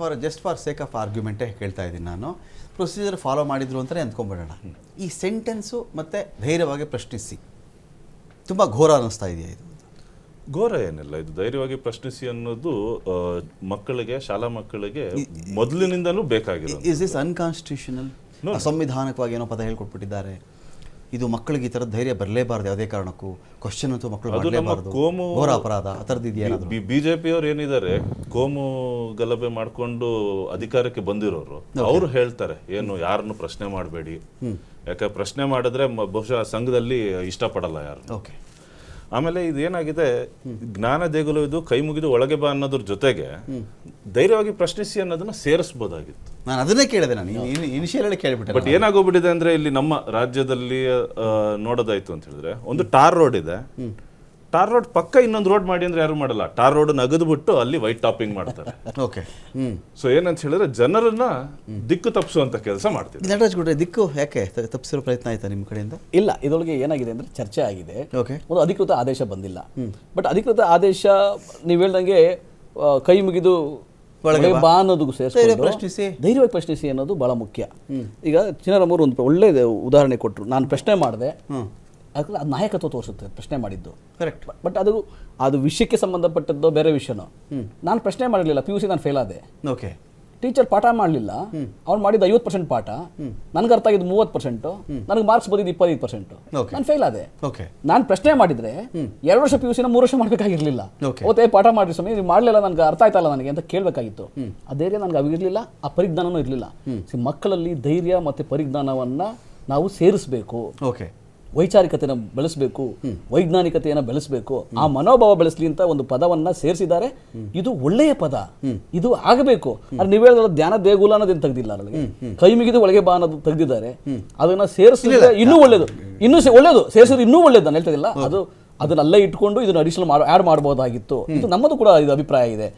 for just for sake of ಆರ್ಗ್ಯುಮೆಂಟೇ ಕೇಳ್ತಾ ಇದ್ದೀನಿ ನಾನು. ಪ್ರೊಸೀಜರ್ ಫಾಲೋ ಮಾಡಿದ್ರು ಅಂತಲೇ ಅಂದ್ಕೊಂಡ್ಬಿಡೋಣ. ಈ ಸೆಂಟೆನ್ಸು ಮತ್ತು ಧೈರ್ಯವಾಗಿ ಪ್ರಶ್ನಿಸಿ. ತುಂಬ ಘೋರ ಅನ್ನಿಸ್ತಾ ಇದೆಯಾ ಇದು? ಘೋರ ಏನಿಲ್ಲ ಇದು ಧೈರ್ಯವಾಗಿ ಪ್ರಶ್ನಿಸಿ ಅನ್ನೋದು ಮಕ್ಕಳಿಗೆ ಶಾಲಾ ಮಕ್ಕಳಿಗೆ ಮೊದಲಿನಿಂದಲೂ ಬೇಕಾಗಿರೋದು. ಇಸ್ ದಿಸ್ ಅನ್ಕಾನ್ಸ್ಟಿಟ್ಯೂಷನಲ್ ಸಂವಿಧಾನಕವಾಗಿ ಏನೋ ಪದ ಹೇಳ್ಕೊಟ್ಬಿಟ್ಟಿದ್ದಾರೆ. ಇದು ಮಕ್ಕಳಿಗೆ ಈ ಥರದ ಧೈರ್ಯ ಬರಲೇಬಾರದು ಯಾವುದೇ ಕಾರಣಕ್ಕೂ. ಕ್ವಶನ್ ಅಂತೂ ಮಕ್ಕಳು ಮಾಡಲೇಬಾರ್ದು. ಕೋಮು- ಘೋರ ಅಪರಾಧ ಆ ಥರದ್ದು ಇದೆಯಾ ಏನಾದ್ರು? ಬಿಜೆಪಿ ಅವ್ರು ಏನಿದ್ದಾರೆ ಕೋಮು ಗಲಭೆ ಮಾಡ್ಕೊಂಡು ಅಧಿಕಾರಕ್ಕೆ ಬಂದಿರೋರು ಅವರು ಹೇಳ್ತಾರೆ ಏನು ಯಾರನ್ನು ಪ್ರಶ್ನೆ ಮಾಡಬೇಡಿ. ಯಾಕೆ ಪ್ರಶ್ನೆ ಮಾಡಿದ್ರೆ ಬಹುಶಃ ಸಂಘದಲ್ಲಿ ಇಷ್ಟಪಡಲ್ಲ ಯಾರು ಓಕೆ ಆಮೇಲೆ ಇದು ಏನಾಗಿದೆ ಜ್ಞಾನ ದೇಗುಲ ಇದು ಕೈ ಮುಗಿದು ಒಳಗೆ ಬಾ ಅನ್ನೋದ್ರ ಜೊತೆಗೆ ಧೈರ್ಯವಾಗಿ ಪ್ರಶ್ನಿಸಿ ಅನ್ನೋದನ್ನ ಸೇರಿಸಬಹುದಾಗಿತ್ತು ನಾನು ಅದನ್ನೇ ಕೇಳಿದೆ ನಾನು. ಇನಿಷಿಯಲ್ ಕೇಳಿಬಿಟ್ಟೆ ಬಟ್ ಏನಾಗೋಗ್ಬಿಟ್ಟಿದೆ ಅಂದ್ರೆ ಇಲ್ಲಿ ನಮ್ಮ ರಾಜ್ಯದಲ್ಲಿ ನೋಡೋದಾಯ್ತು ಅಂತ ಹೇಳಿದ್ರೆ ಒಂದು ಟಾರ್ ರೋಡ್ ಇದೆ. ಟಾರ್ ರೋಡ್ ಪಕ್ಕ ಇನ್ನೊಂದು ರೋಡ್ ಮಾಡಿ ಅಂದ್ರೆ ಯಾರು ಮಾಡಲ್ಲ? ಟಾರ್ ರೋಡ್ ಬಿಟ್ಟು ಅಲ್ಲಿ ವೈಟ್ ಟಾಪಿಂಗ್ ಮಾಡ್ತಾರೆ. (laughs) ಓಕೆ ಹ್ಮ್. ಸೊ ಏನಂತ ಹೇಳಿದ್ರೆ ಜನರನ್ನ ದಿಕ್ಕು ತಪ್ಪಿಸುವಂತ ಕೆಲಸ ಮಾಡ್ತೀವಿ ನಟರಾಜ್ ಗುಡ್ರೆ ದಿಕ್ಕು ಯಾಕೆ ತಪ್ಪಿಸಿರೋ ಪ್ರಯತ್ನ ಆಯ್ತಾ ನಿಮ್ಮ ಕಡೆಯಿಂದ? ಇಲ್ಲ ಇದರೊಳಗೆ ಏನಾಗಿದೆ ಅಂದ್ರೆ ಚರ್ಚೆ ಆಗಿದೆ. ಓಕೆ ಒಂದು ಅಧಿಕೃತ ಆದೇಶ ಬಂದಿಲ್ಲ. ಬಟ್ ಅಧಿಕೃತ ಆದೇಶ ನೀವು ಹೇಳ್ದಂಗೆ ಕೈ ಮುಗಿದು ಒಳಗೆ ಬಾ. ಅನ್ನೋದಕ್ಕೂ ಅನ್ನೋದು ಸೇರಿಸ್ಕೊಂಡು ಪ್ರಶ್ನಿಸಿ. ಧೈರ್ಯವಾಗಿ ಪ್ರಶ್ನಿಸಿ ಅನ್ನೋದು ಬಹಳ ಮುಖ್ಯ. ಈಗ ಚಿನ್ನರಮ್ಮರು ಒಂದು ಒಳ್ಳೆ ಉದಾಹರಣೆ ಕೊಟ್ಟರು ನಾನು ಪ್ರಶ್ನೆ ಮಾಡಿದೆ. ಯಾಕಂದ್ರೆ ಅದು ನಾಯಕತ್ವ ತೋರಿಸುತ್ತೆ ಪ್ರಶ್ನೆ ಮಾಡಿದ್ದು. ಕರೆಕ್ಟ್ ಬಟ್ ಅದು ಅದು ವಿಷಯಕ್ಕೆ ಸಂಬಂಧಪಟ್ಟದ್ದು ಬೇರೆ ವಿಷಯನೋ. ನಾನು ಪ್ರಶ್ನೆ ಮಾಡಲಿಲ್ಲ ಪಿ ಯು ಸಿ ನಾನು ಫೇಲ್ ಆದೆ. ಓಕೆ ಟೀಚರ್ ಪಾಠ ಮಾಡಲಿಲ್ಲ ಅವ್ನು ಮಾಡಿದ ಐವತ್ತು ಪರ್ಸೆಂಟ್ ಪಾಠ. ನನಗೆ ಅರ್ಥ ಆಗಿದ್ದು ಮೂವತ್ತು ಪರ್ಸೆಂಟು ನನಗೆ ಮಾರ್ಕ್ಸ್ ಬಂದಿದ್ದು ಇಪ್ಪತ್ತೈದು ಪರ್ಸೆಂಟ್. ನಾನು ಫೇಲ್ ಆದೆ. ಓಕೆ ನಾನು ಪ್ರಶ್ನೆ ಮಾಡಿದ್ರೆ ಎರಡು ವರ್ಷ ಪಿ ಯು ಸಿನ ಮೂರು ವರ್ಷ ಮಾಡಬೇಕಾಗಿರಲಿಲ್ಲ. ಓಕೆ ಓತೆ ಪಾಠ ಮಾಡಿ ಸ್ವಾಮಿ ನೀವು ಮಾಡಲಿಲ್ಲ ನನಗೆ ಅರ್ಥ ಆಯ್ತಲ್ಲ ನನಗೆ ಅಂತ ಕೇಳಬೇಕಾಗಿತ್ತು. ಅದೇ ನನಗೆ ಅವಿರಲಿಲ್ಲ ಆ ಪರಿಜ್ಞಾನನೂ ಇರಲಿಲ್ಲ. ಮಕ್ಕಳಲ್ಲಿ ಧೈರ್ಯ ಮತ್ತು ಪರಿಜ್ಞಾನವನ್ನ ನಾವು ಸೇರಿಸಬೇಕು. ಓಕೆ ವೈಚಾರಿಕತೆಯನ್ನು ಬೆಳೆಸಬೇಕು ವೈಜ್ಞಾನಿಕತೆಯನ್ನು ಬೆಳೆಸಬೇಕು ಆ ಮನೋಭಾವ ಬೆಳೆಸಲಿ ಅಂತ ಒಂದು ಪದವನ್ನ ಸೇರಿಸಿದ್ದಾರೆ. ಇದು ಒಳ್ಳೆಯ ಪದ. ಇದು ಆಗಬೇಕು. ಅದು ನೀವು ಹೇಳಿದ್ರೆ ಧ್ಯಾನ ದೇಗುಲ ಅನ್ನೋದೇನು ತೆಗ್ದಿಲ್ಲ ಅದರಲ್ಲಿ ಕೈ ಮುಗಿದು ಒಳಗೆ ಬಾ ಅನ್ನೋದು ತೆಗ್ದಿದ್ದಾರೆ. ಅದನ್ನ ಸೇರಿಸಿದ್ರೆ ಇನ್ನೂ ಒಳ್ಳೇದು. ಇನ್ನೂ ಒಳ್ಳೇದು. ಸೇರಿಸಿದ್ರೆ ಇನ್ನೂ ಒಳ್ಳೇದು ನಾನು ಹೇಳ್ತಿಲ್ಲ ಅದು ಅದನ್ನ ಅಲ್ಲೇ ಇಟ್ಕೊಂಡು ಇದನ್ನ ಅಡಿಷನಲ್ ಮಾಡಿ ಆಡ್ ಮಾಡಬಹುದಾಗಿತ್ತು ಇದು ನಮ್ಮದು ಕೂಡ ಇದು ಅಭಿಪ್ರಾಯ ಇದೆ.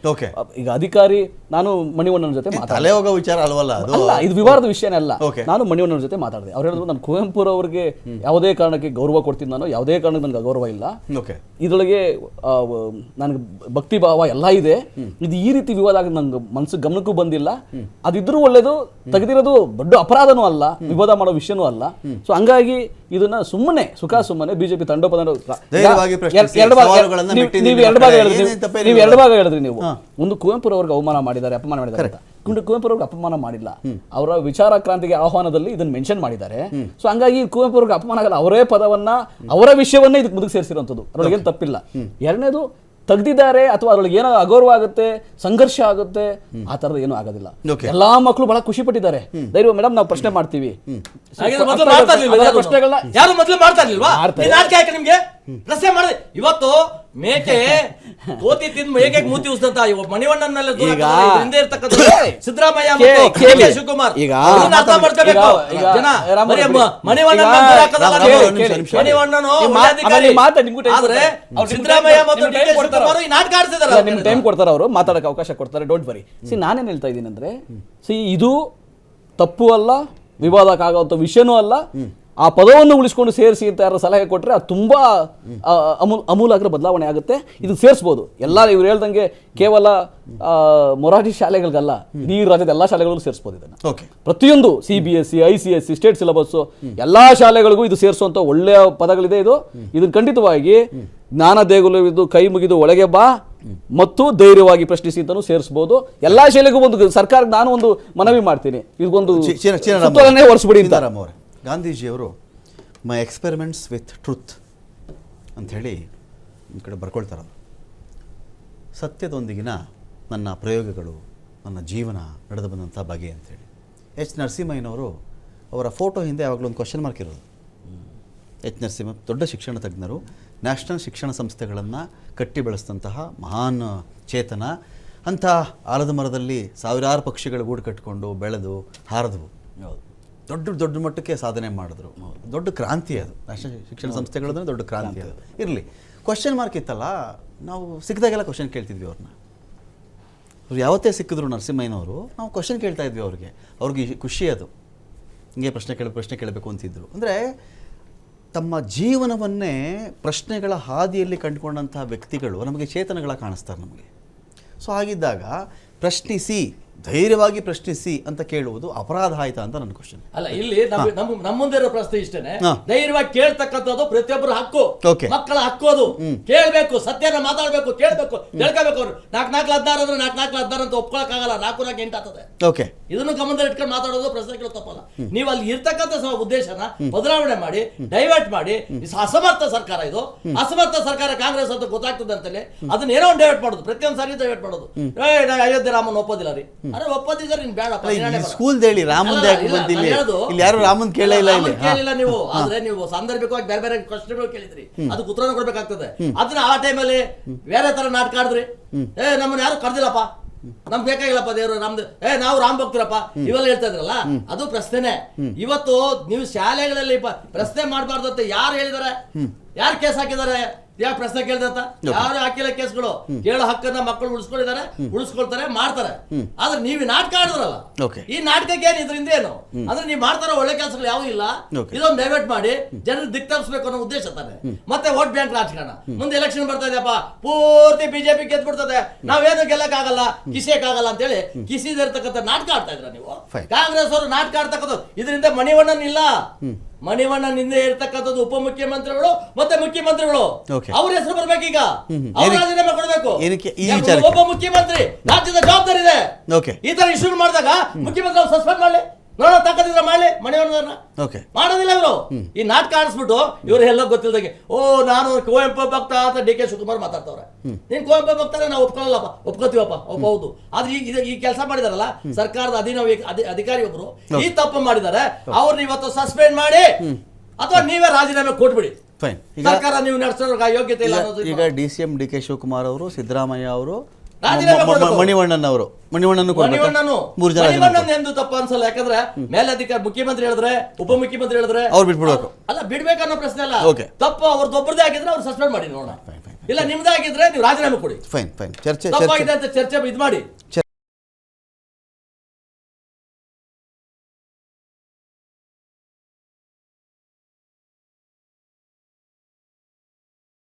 ಈಗ ಅಧಿಕಾರಿ ನಾನು ಮಣಿವಣ್ಣನ ಜೊತೆ ಹೋಗೋ ವಿಚಾರ ಅಲ್ವಲ್ಲ ಅಲ್ಲ ಇದು ವಿವಾದದ ವಿಷಯನೇ ಅಲ್ಲ. ನಾನು ಮಣಿವಣ್ಣನ ಜೊತೆ ಮಾತಾಡಿದೆ. ಅವ್ರು ಹೇಳಿದ್ರು ನಾನು ಕುವೆಂಪುರವ್ರಿಗೆ ಯಾವುದೇ ಕಾರಣಕ್ಕೆ ಗೌರವ ಕೊಡ್ತೀನಿ ನಾನು ಯಾವುದೇ ಕಾರಣಕ್ಕೆ ನನಗೆ ಗೌರವ ಇಲ್ಲ. ಇದರೊಳಗೆ ನನಗೆ ಭಕ್ತಿ ಭಾವ ಎಲ್ಲ ಇದೆ. ಇದು ಈ ರೀತಿ ವಿವಾದ ಆಗಿ ನಂಗೆ ಮನಸ್ಸು ಗಮನಕ್ಕೂ ಬಂದಿಲ್ಲ. ಅದಿದ್ರೂ ಒಳ್ಳೇದು ತೆಗೆದಿರೋದು ದೊಡ್ಡ ಅಪರಾಧನೂ ಅಲ್ಲ ವಿವಾದ ಮಾಡೋ ವಿಷಯನೂ ಅಲ್ಲ. ಸೊ ಹಂಗಾಗಿ ಇದನ್ನ ಸುಮ್ಮನೆ ಸುಖ ಸುಮ್ಮನೆ ಬಿಜೆಪಿ ತಂಡೋಪದ ನೀವು- ಎರಡು ಭಾಗ ಹೇಳಿದ್ರಿ. ನೀವು ಎರಡು ಭಾಗ ಹೇಳಿದ್ರಿ ನೀವು. ಒಂದು ಕುವೆಂಪುರವ್ರಿಗೆ ಅವಮಾನ ಮಾಡಿದ್ದಾರೆ ಅಪಮಾನ ಮಾಡಿದ್ದಾರೆ ಅಂತ. ಕುವೆಂಪು ಕುವೆಂಪುರವ್ರಿಗೆ ಅಪಮಾನ ಮಾಡಿಲ್ಲ. ಅವರ ವಿಚಾರ ಕ್ರಾಂತಿಗೆ ಆಹ್ವಾನದಲ್ಲಿ ಇದನ್ನ ಮೆನ್ಷನ್ ಮಾಡಿದ್ದಾರೆ. ಸೊ ಹಂಗಾಗಿ ಕುವೆಂಪುರವ್ರಿಗೆ ಅಪಮಾನ ಆಗಲ್ಲ. ಅವರೇ ಪದವನ್ನ ಅವರ ವಿಷಯವನ್ನ ಇದಕ್ಕೆ ಮುದುಕ್ ಸೇರಿಸಿರುವಂಥದ್ದು. ಅದ್ರೊಳಗೆ ಏನು ತಪ್ಪಿಲ್ಲ. ಎರಡನೇದು ತೆಗ್ದಿದ್ದಾರೆ ಅಥವಾ ಅದ್ರೊಳಗೆ ಏನೋ ಅಗೌರವ ಆಗುತ್ತೆ ಸಂಘರ್ಷ ಆಗುತ್ತೆ ಆ ತರದ ಏನೂ ಆಗೋದಿಲ್ಲ. ಎಲ್ಲಾ ಮಕ್ಕಳು ಬಹಳ ಖುಷಿ ಪಟ್ಟಿದ್ದಾರೆ ಧೈರ್ಯ ಮೇಡಮ್ ನಾವು ಪ್ರಶ್ನೆ ಮಾಡ್ತೀವಿ? ಪ್ರಶ್ನೆಗಳನ್ನ ಯಾರು ಮೊದಲು ಮಾಡ್ತಾ ಇರ್ಲಿಲ್ವಾ ನಿಮ್ಗೆ? ಪ್ರಶ್ನೆ ಮಾಡಿದೆ. ಇವತ್ತು ಮೇಕೆ ಕೋತಿ ತಿಂದು ಮೇಕೆ ಮೂತಿ ಉಸ್ತಂತ ಇವ ಮಣಿವಣ್ಣನಲ್ಲ ಹಿಂದೆ ಇರ್ತಕ್ಕಂಥ ಸಿದ್ದರಾಮಯ್ಯ ಕೆ ಶಿವಕುಮಾರ್. ಈಗ- ಅರ್ಥ ಮಾಡ್ಕೋಬೇಕು. ಜನ ಬರೀ ಮಣಿವಣ್ಣನ ಆದ್ರೆ ಅವ್ರು ಸಿದ್ದರಾಮಯ್ಯ ಮತ್ತು ಡಿ ಕೆ time ಕೊಡ್ತಾರೆ. ಶಿವಕುಮಾರ್ ಈ ನಾಟಕ ಆಡ್ತಿದಾರೆ ನಿಮ್ಗೆ ಟೈಮ್ ಕೊಡ್ತಾರೆ ಅವರು. ಮಾತಾಡಕ್ಕೆ ಅವಕಾಶ ಕೊಡ್ತಾರೆ. ಡೋಂಟ್ ವರಿ ಸಿ ನಾನೇನ್ ಹೇಳ್ತಾ ಇದ್ದೀನಿ ಅಂದ್ರೆ ಸಿ ಇದು ತಪ್ಪು ಅಲ್ಲ ವಿವಾದಕ್ಕಾಗುವಂಥ ವಿಷಯನೂ ಅಲ್ಲ. ಆ ಪದವನ್ನು ಉಳಿಸ್ಕೊಂಡು ಸೇರಿಸಿ ಅಂತ ಯಾರು ಸಲಹೆ ಕೊಟ್ಟರೆ ಅದು ತುಂಬ ಅಮೂಲ್ ಅಮೂಲಾಗ್ರ ಬದಲಾವಣೆ ಆಗುತ್ತೆ. ಇದು ಸೇರಿಸ್ಬೋದು. ಎಲ್ಲ ಇವ್ರು ಹೇಳ್ದಂಗೆ ಕೇವಲ ಮೊರಾಠಿ ಶಾಲೆಗಳಿಗಲ್ಲ ಇಡೀ ರಾಜ್ಯದ ಎಲ್ಲ ಶಾಲೆಗಳಿಗೂ ಸೇರಿಸ್ಬೋದು ಇದನ್ನು. ಓಕೆ. ಪ್ರತಿಯೊಂದು C B S C I C S C state syllabus ಎಲ್ಲಾ ಶಾಲೆಗಳಿಗೂ ಇದು ಸೇರಿಸುವಂಥ ಒಳ್ಳೆಯ ಪದಗಳಿದೆ ಇದು. ಇದನ್ನು ಖಂಡಿತವಾಗಿ ಜ್ಞಾನ ದೇಗುಲವಿದ್ದು ಕೈ ಮುಗಿದು ಒಳಗೆ ಬಾ ಮತ್ತು ಧೈರ್ಯವಾಗಿ ಪ್ರಶ್ನಿಸಿ ಅಂತಲೂ ಸೇರಿಸಬಹುದು ಎಲ್ಲಾ ಶಾಲೆಗೂ ಒಂದು ಸರ್ಕಾರಕ್ಕೆ ನಾನು ಒಂದು ಮನವಿ ಮಾಡ್ತೀನಿ. ಇದಕ್ಕೊಂದು ಹೊರಸ್ಬಿಡಿ ಗಾಂಧೀಜಿಯವರು ಮೈ ಎಕ್ಸ್ಪೆರಿಮೆಂಟ್ಸ್ ವಿತ್ ಟ್ರುತ್ ಅಂಥೇಳಿ ನಮ್ಮ ಕಡೆ ಬರ್ಕೊಳ್ತಾರೆ. ಸತ್ಯದೊಂದಿಗಿನ ನನ್ನ ಪ್ರಯೋಗಗಳು, ನನ್ನ ಜೀವನ ನಡೆದು ಬಂದಂಥ ಬಗೆ ಅಂಥೇಳಿ. ಎಚ್. ನರಸಿಂಹಯ್ಯನವರು ಅವರ ಫೋಟೋ ಹಿಂದೆ ಯಾವಾಗಲೂ ಒಂದು ಕ್ವಶನ್ ಮಾರ್ಕ್ ಇರೋದು. ಎಚ್. ನರಸಿಂಹ ದೊಡ್ಡ ಶಿಕ್ಷಣ ತಜ್ಞರು, ನ್ಯಾಷನಲ್ ಶಿಕ್ಷಣ ಸಂಸ್ಥೆಗಳನ್ನು ಕಟ್ಟಿ ಬೆಳೆಸಿದಂತಹ ಮಹಾನ್ ಚೇತನ, ಅಂಥ ಆಲದ ಮರದಲ್ಲಿ ಸಾವಿರಾರು ಪಕ್ಷಿಗಳು ಗೂಡು ಕಟ್ಟಿಕೊಂಡು ಬೆಳೆದು, ಹಾರಿದವು. ದೊಡ್ಡ ದೊಡ್ಡ ಮಟ್ಟಕ್ಕೆ ಸಾಧನೆ ಮಾಡಿದ್ರು. ದೊಡ್ಡ ಕ್ರಾಂತಿ ಅದು. ನ್ಯಾಷನಲ್ ಶಿಕ್ಷಣ ಸಂಸ್ಥೆಗಳಂದ್ರೆ ದೊಡ್ಡ ಕ್ರಾಂತಿ ಅದು. ಇರಲಿ. ಕ್ವಶನ್ ಮಾರ್ಕ್ ಇತ್ತಲ್ಲ ನಾವು ಸಿಕ್ಕಿದಾಗೆಲ್ಲ ಕ್ವಶನ್ ಕೇಳ್ತಿದ್ವಿ ಅವ್ರನ್ನ. ಅವ್ರು ಯಾವತ್ತೇ ಸಿಕ್ಕಿದ್ರು ನರಸಿಂಹಯ್ಯನವರು ನಾವು ಕ್ವಶನ್ ಕೇಳ್ತಾ ಇದ್ವಿ ಅವ್ರಿಗೆ. ಅವ್ರಿಗೆ ಖುಷಿ ಅದು. ಹಿಂಗೆ ಪ್ರಶ್ನೆ ಕೇಳ ಪ್ರಶ್ನೆ ಕೇಳಬೇಕು ಅಂತಿದ್ರು. ಅಂದರೆ ತಮ್ಮ ಜೀವನವನ್ನೇ ಪ್ರಶ್ನೆಗಳ ಹಾದಿಯಲ್ಲಿ ಕಂಡುಕೊಂಡಂತಹ ವ್ಯಕ್ತಿಗಳು ನಮಗೆ ಚೇತನಗಳ ಕಾಣಿಸ್ತಾರೆ ನಮಗೆ. ಸೊ ಹಾಗಿದ್ದಾಗ ಪ್ರಶ್ನಿಸಿ ಧೈರ್ಯವಾಗಿ ಪ್ರಶ್ನಿಸಿ ಅಂತ ಕೇಳುವುದು ಅಪರಾಧ ಆಯ್ತಾ ಅಂತ ನನ್ನ ಕ್ವಶನ್ ಅಲ್ಲ ಇಲ್ಲಿ ನಮ್ ನಮ್ಮ ಮುಂದೆ ಇರೋ ಪ್ರಶ್ನೆ ಇಷ್ಟೇನೆ. ಧೈರ್ಯವಾಗಿ ಕೇಳ್ತಕ್ಕಂಥದ್ದು ಪ್ರತಿಯೊಬ್ಬರ ಹಕ್ಕು. ಮಕ್ಕಳ ಹಕ್ಕು ಅದು. ಕೇಳಬೇಕು ಸತ್ಯನ ಮಾತಾಡಬೇಕು ಕೇಳಬೇಕು ತಿಳ್ಕೋಬೇಕು ಅವರು. ನಾಲ್ಕು ನಾಲ್ಕು ಹದಿನಾರು ಅಂದ್ರೆ ನಾಲ್ಕು ನಾಲ್ಕು ಹದಿನಾರು ಅಂತ ಒಪ್ಕೊಳಕ್ ಆಗಲ್ಲ ನಾಲ್ಕು ನಾಲ್ಕು ಎಂಟು ಆಗ್ತದೆ. ಓಕೆ. ಇದನ್ನು ಗಮನದಲ್ಲಿ ಇಟ್ಕೊಂಡು ಮಾತಾಡೋದು ಕೇಳೋ ತಪ್ಪಲ್ಲ. ನೀವು ಅಲ್ಲಿ ಇರ್ತಕ್ಕಂಥ ಉದ್ದೇಶನ ಬದಲಾವಣೆ ಮಾಡಿ ಡೈವರ್ಟ್ ಮಾಡಿ ಅಸಮರ್ಥ ಸರ್ಕಾರ ಇದು. ಅಸಮರ್ಥ ಸರ್ಕಾರ ಕಾಂಗ್ರೆಸ್ ಅಂತ ಗೊತ್ತಾಗ್ತದೆ ಅಂತಲೇ ಅದನ್ನ ಏನೋ ಒಂದು ಡೈವರ್ಟ್ ಮಾಡೋದು ಪ್ರತಿಯೊಂದು ಸಾರಿ ಡೈವರ್ಟ್ ಮಾಡೋದು. ಅಯೋಧ್ಯೆ ರಾಮನ್ ಒಪ್ಪೋದಿಲ್ಲ ರೀ. ಅರೆ ಒಪ್ಪದಿದ್ದಾರೆ ನೀನ್ ಬೇಡ ಸ್ಕೂಲ್ದು ಹೇಳಿ, ರಾಮಂದು ಯಾಕೆ ಬಂತು ಇಲ್ಲಿ? ಯಾರು ರಾಮಂದು ಕೇಳೇ ಇಲ್ಲ ಇಲ್ಲಿ. ಕೇಳಿಲ್ಲ ನೀವು ಆದ್ರೆ ನೀವು ಸಾಂದರ್ಭಿಕವಾಗಿ ಬೇರೆ ಬೇರೆ ಪ್ರಶ್ನೆಗಳು ಕೇಳಿದ್ರಿ. ಅದಕ್ಕೆ ಉತ್ತರನ ಕೊಡ್ಬೇಕಾಗ್ತದೆ. ಅದನ್ನ ಆ ಟೈಮಲ್ಲಿ ಬೇರೆ ತರ ನಾಟಕ ಆಡಿದ್ರಿ. ಏ ನಮ್ಮನ್ನ ಯಾರು ಕರ್ದಿಲ್ಲಪ್ಪ? ನಮ್ಗೆ ಬೇಕಾಗಿಲ್ಲಪ್ಪ ದೇವರು ನಮ್ದು ಏ ನಾವು ರಾಮ್ ಭಕ್ತರಪ್ಪ. ಇವೆಲ್ಲ ಹೇಳ್ತಾ ಇದ್ರಲ್ಲ ಅದು ಪ್ರಶ್ನೆನೆ. ಇವತ್ತು ನೀವು ಶಾಲೆಗಳಲ್ಲಿ ಪ್ರಶ್ನೆ ಮಾಡಬಾರ್ದು ಅಂತ ಯಾರು ಹೇಳಿದಾರೆ ಯಾರು ಕೇಸ್ ಹಾಕಿದ್ದಾರೆ? ಯಾಕೆ ಪ್ರಶ್ನೆ ಕೇಳ್ದತ್ತ ಯಾರು ಹಾಕಿಲ್ಲ ಕೇಸ್ಗಳು? ಕೇಳೋ ಹಕ್ಕನ್ನ ಮಕ್ಕಳು ಉಳಿಸ್ಕೊಂಡಿದ್ದಾರೆ ಉಳಿಸ್ಕೊಳ್ತಾರೆ ಮಾಡ್ತಾರೆ. ಆದ್ರೆ ನೀವು ನಾಟಕ ಆಡಿದ್ರಲ್ಲ ಈ ನಾಟಕಕ್ಕೆ ಏನು ಇದರಿಂದ ಏನು? ಅಂದ್ರೆ ನೀವು ಮಾಡ್ತಾರೋ ಒಳ್ಳೆ ಕೆಲಸಗಳು ಯಾವೂ ಇಲ್ಲ. ಇದೊಂದು ಡೈವರ್ಟ್ ಮಾಡಿ ಜನರು ದಿಕ್ ತಪ್ಪಿಸ್ಬೇಕು ಅನ್ನೋ ಉದ್ದೇಶ ತಾನೆ. ಮತ್ತೆ ವೋಟ್ ಬ್ಯಾಂಕ್ ರಾಜಕಾರಣ. ಮುಂದೆ ಎಲೆಕ್ಷನ್ ಬರ್ತಾ ಇದೆಯಪ್ಪ ಪೂರ್ತಿ ಬಿಜೆಪಿ ಗೆದ್ದು ಬಿಡ್ತದೆ ನಾವೇನು ಗೆಲ್ಲಕ್ಕಾಗಲ್ಲ ಅಂತ ಹೇಳಿ ಕಿಸಿದಿರ್ತಕ್ಕಂಥ ನಾಟಕ ಆಡ್ತಾ ಇದ್ರ ನೀವು? ಕಾಂಗ್ರೆಸ್ ಅವರು ನಾಟಕ ಆಡ್ತಕ್ಕಂಥದ್ದು. ಇದರಿಂದ ಮಣಿವಣ್ಣನ್ ಇಲ್ಲ ನಿನ್ನೆ ಇರ್ತಕ್ಕಂಥದ್ದು ಉಪ ಉಪಮುಖ್ಯಮಂತ್ರಿಗಳು ಮತ್ತೆ ಮುಖ್ಯಮಂತ್ರಿಗಳು. ಅವ್ರ ಹೆಸರು ಬರ್ಬೇಕು ಈಗ ಅವ್ರ ರಾಜೀನಾಮೆ ಕೊಡಬೇಕು. ಉಪ ಒಬ್ಬ ಮುಖ್ಯಮಂತ್ರಿ ರಾಜ್ಯದ ಜವಾಬ್ದಾರಿ ಇದೆ ಈ ತರ ಇಶ್ಯೂ ಮಾಡಿದಾಗ ಮುಖ್ಯಮಂತ್ರಿ ಸಸ್ಪೆಂಡ್ ಮಾಡ್ಲಿ. ನೋಡೋ ತಕ್ಕದಿದ್ರ ಮಾಡಲಿ ಮಣಿವಣ್ಣನ ಓಕೆ. ಮಾಡೋದಿಲ್ಲ ಇವರು. ಈ ನಾಟಕ ಆಡಿಸ್ಬಿಟ್ಟು ಇವ್ರು ಎಲ್ಲ ಗೊತ್ತಿಲ್ದಂಗೆ ಓ ನಾನು ಕುವೆಂಪು ಭಕ್ತ ಅಂತ ಡಿ ಕೆ ಶಿವಕುಮಾರ್ ಮಾತಾಡ್ತವ್ರೆ. ನೀನ್ ಕುವೆಂಪು ಭಕ್ತರೆ ನಾವು ಒಪ್ಕೊಳ್ಳಲ್ಲಪ್ಪ ಒಪ್ಕೋತೀವಪ್ಪ ಒಪ್ಪ ಹೌದು. ಆದ್ರೆ ಈಗ ಈ ಕೆಲಸ ಮಾಡಿದಾರಲ್ಲ ಸರ್ಕಾರದ ಅಧೀನ ಅಧಿಕಾರಿ ಒಬ್ರು ಈ ತಪ್ಪು ಮಾಡಿದ್ದಾರೆ. ಅವ್ರನ್ನ ಇವತ್ತು ಸಸ್ಪೆಂಡ್ ಮಾಡಿ ಅಥವಾ ನೀವೇ ರಾಜೀನಾಮೆ ಕೊಟ್ಬಿಡಿ. ಫೈನ್ ಸರ್ಕಾರ ನೀವು ನಡೆಸೋ ಯೋಗ್ಯತೆ ಇಲ್ಲ ಈಗ D C M D K Shivakumar ಅವರು ಸಿದ್ದರಾಮಯ್ಯ ಅವರು ಮಣಿವಣ್ಣನ್ ಅವರು ಮಣಿವಣ್ಣನು. ಮೂರು ಜನ ಮಣಿವಣ್ಣನ್ ಎಂದು ತಪ್ಪು ಅನ್ಸಲ್ಲ ಯಾಕಂದ್ರೆ ಮೇಲಧಿಕಾರಿ ಮುಖ್ಯಮಂತ್ರಿ ಹೇಳಿದ್ರೆ ಉಪಮುಖ್ಯಮಂತ್ರಿ ಹೇಳಿದ್ರೆ ಅವ್ರು ಬಿಟ್ಬಿಡ್ಬೇಕು. ಅಲ್ಲ ಬಿಡ್ಬೇಕನ್ನೋ ಪ್ರಶ್ನೆ ಅಲ್ಲ. ತಪ್ಪು ಅವ್ರದ್ದು ಒಬ್ಬರದೇ ಆಗಿದ್ರೆ ಅವ್ರು ಸಸ್ಪೆಂಡ್ ಮಾಡಿ ನೋಡೋಣ. ಇಲ್ಲ ನಿಮ್ದಾಗಿದ್ರೆ ನೀವು ರಾಜೀನಾಮೆ ಕೊಡಿ. ಫೈನ್ ಫೈನ್ ಚರ್ಚೆ ಚರ್ಚೆ. ಅಂತ ಚರ್ಚೆ ಇದು ಮಾಡಿ.